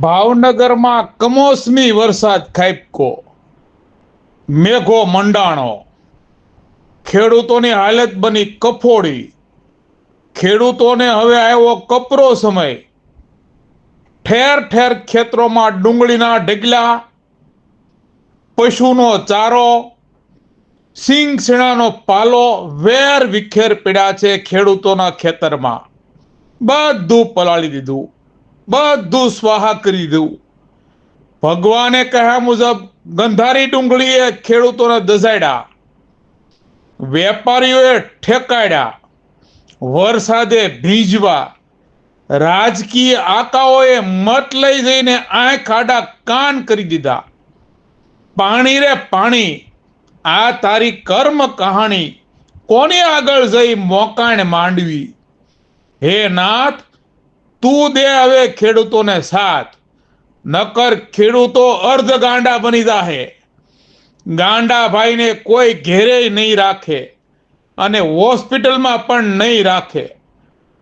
ભાવનગરમાં કમોસમી વરસાદ ખાબકો મેઘો મંડાણો ખેડૂતોની હાલત બની કફોડી. ખેડૂતોને હવે આવ્યો કપરો સમય. ઠેર ઠેર ખેતરોમાં ડુંગળીના ઢગલા. પશુનો ચારો. સિંગ શીણાનો પાલો વેર વિખેર પીડ્યા છે ખેડૂતોના ખેતરમાં. બધું પલાળી દીધું. બધું સ્વાહા કરી દેવું. ભગવાને કહ્યા મુજબ, ગંધારી ડુંગળીએ ખેડૂતોને દઝાડ્યા. વેપારીઓએ ઠેકાડ્યા. વરસાદે ભીજવા. રાજકીય આકાઓએ મત લઈ જઈને આંખ આડા કાન કરી દીધા. પાણી રે પાણી. આ તારી કર્મ કહાણી. કોની આગળ જઈ મોકાણ માંડવી? હે નાથ તું દે હવે ખેડૂતોને સાથ. નકર ખેડૂતો અર્ધ ગાંડા બની જાહે. ગાંડા ભાઈને કોઈ ઘેરે નહીં રાખે અને હોસ્પિટલમાં પણ નહીં રાખે.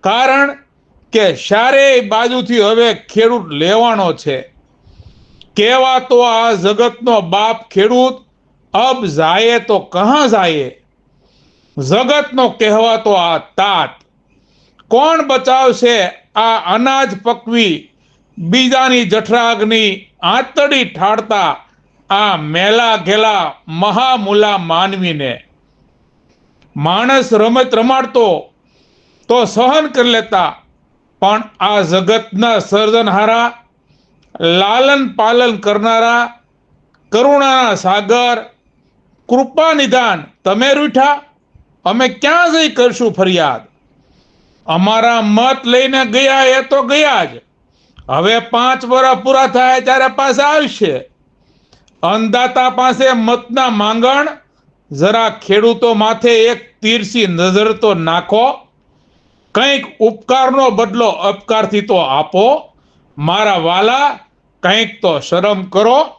કારણ કે સારે બાજુથી હવે ખેડૂત લેવાનો છે. કેવા તો આ જગતનો બાપ ખેડૂત? અબ જાય તો કહા જાયે જગતનો કહેવાતો આ તાત. કોણ બચાવશે આ અનાજ પકવી બીજાની જઠરાગની આંતડી ઠાળતા આ મેલા ઘેલા મહામુલા માનવીને. માણસ રમત રમાડતો તો સહન કરી લેતા, પણ આ જગતના સર્જનહારા, લાલન પાલન કરનારા, કરુણાના સાગર કૃપા નિદાન તમે રૂઠા, અમે ક્યાં જઈ કરશું ફરિયાદ? અમારા મત લઈને ગયા એ તો ગયા જ. હવે પાંચ વર્ષ પૂરા થાય ત્યારે પાછા આવશે. અન્નદાતા પાસે મતના માંગણ, જરા ખેડૂતો માથે એક તીરસી નજર તો નાખો. કંઈક ઉપકારનો બદલો અપકારથી તો આપો. મારા વાલા, કંઈક તો શરમ કરો.